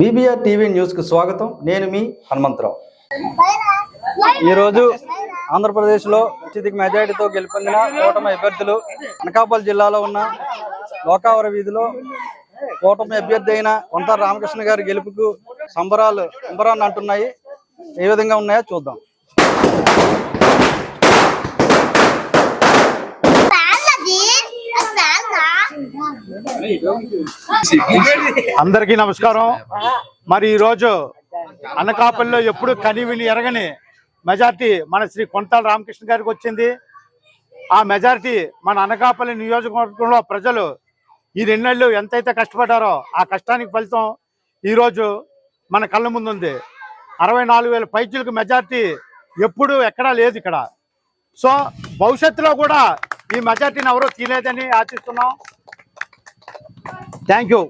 BBR TV న్యూస్కు స్వాగతం. నేను మీ హనుమంతరావు. ఈరోజు ఆంధ్రప్రదేశ్లో అత్యధిక మెజారిటీతో గెలుపొందిన కూటమి అభ్యర్థులు అనకాపల్లి జిల్లాలో ఉన్న లోకావర వీధిలో కూటమి అభ్యర్థి అయిన కొంటారు రామకృష్ణ గారి గెలుపుకు సంబరాలు సంబరాన్ని అంటున్నాయి. ఏ విధంగా ఉన్నాయో చూద్దాం. అందరికీ నమస్కారం. మరి ఈరోజు అనకాపల్లిలో ఎప్పుడు కనివిని ఎరగని మెజార్టీ మన శ్రీ కొంతాల రామకృష్ణ గారికి వచ్చింది. ఆ మెజార్టీ మన అనకాపల్లి నియోజకవర్గంలో ప్రజలు ఈ రెండేళ్ళు ఎంతైతే కష్టపడ్డారో ఆ కష్టానికి ఫలితం ఈరోజు మన కళ్ళ ముందుంది. అరవై నాలుగు వేల పైచులకు మెజార్టీ ఎప్పుడు ఎక్కడా లేదు ఇక్కడ. సో భవిష్యత్తులో కూడా ఈ మెజార్టీని ఎవరూ తీయలేదని ఆశిస్తున్నాం. థ్యాంక్ యూ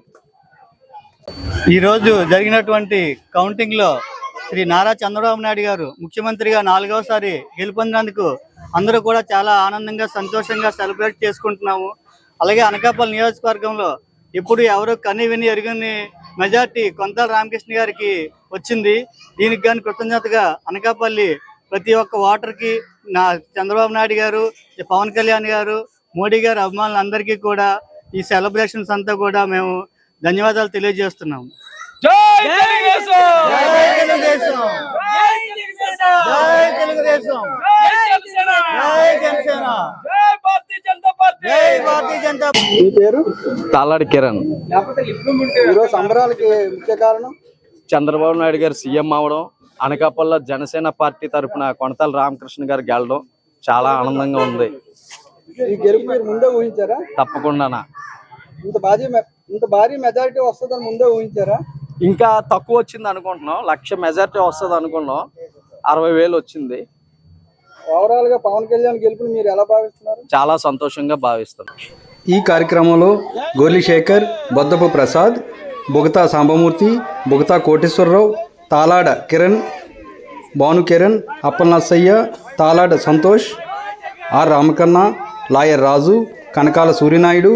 ఈరోజు జరిగినటువంటి కౌంటింగ్లో శ్రీ నారా చంద్రబాబు నాయుడు గారు ముఖ్యమంత్రిగా నాలుగవసారి గెలుపొందినందుకు అందరూ కూడా చాలా ఆనందంగా సంతోషంగా సెలబ్రేట్ చేసుకుంటున్నాము. అలాగే అనకాపల్లి నియోజకవర్గంలో ఇప్పుడు ఎవరు కని విని ఎరుగని మెజార్టీ కొంతాల రామకృష్ణ గారికి వచ్చింది. దీనికి కానీ కృతజ్ఞతగా అనకాపల్లి ప్రతి ఒక్క ఓటర్కి నా చంద్రబాబు నాయుడు గారు పవన్ కళ్యాణ్ గారు మోడీ గారు అభిమానులందరికీ కూడా ఈ సెలబ్రేషన్స్ అంతా కూడా మేము ధన్యవాదాలు తెలియజేస్తున్నాము. జై తెలుగుదేశం! జై జనసేన! జై భారతీయ జనతా మీ పేరు? తాలాడి కిరణ్. ఈరోజు సంబరాలకి ముఖ్య కారణం? చంద్రబాబు నాయుడు గారు సీఎం అవడం అనకాపల్లిలో జనసేన పార్టీ తరఫున కొనతాల రామకృష్ణ గారు గెలడం చాలా ఆనందంగా ఉంది. ఈ గెలుపు మీరు ముందే ఊహించారా? తప్పకుండా ఇంత భారీ మె- ఇంత భారీ మెజారిటీ వస్తుందని ముందే ఊహించారా? ఇంకా తక్కువ వచ్చింది అనుకుంటున్నాం. లక్ష మెజార్టీ వస్తుంది అనుకున్నాం అరవై వేలు వచ్చింది. ఓవరాల్గా పవన్ కళ్యాణ్ గెలుపుని మీరు ఎలా భావిస్తున్నారు? చాలా సంతోషంగా భావిస్తున్నాం. ఈ కార్యక్రమంలో Golishekar Boddapu Prasad Bugata Sambamurthy Bugata Koteswararao Talada Kiran Bhanu Kiran Appalanarsaiah Talada Santosh R Ramakanna lawyer Raju Kanakala Suryanaidu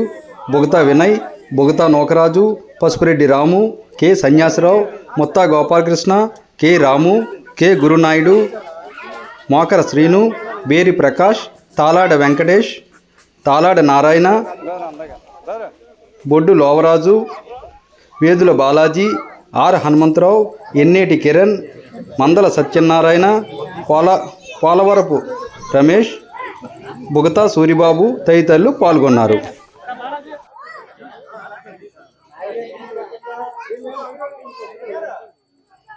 Bugata Vinay Bugata Nokaraju Pasupureddy Ramu K Sanyasarao Mutta Gopalakrishna K Ramu K Gurunaidu Mokara Srinu Beri Prakash Talada Venkatesh Talada Narayana Boddu Lovaraju Vedula Balaji R Hanumantharao Enneti Kiran Mandala Satyanarayana Pola Polavarapu Ramesh Bugatha Suribabu తదితరులు పాల్గొన్నారు. 言うのはよく言ってくれ。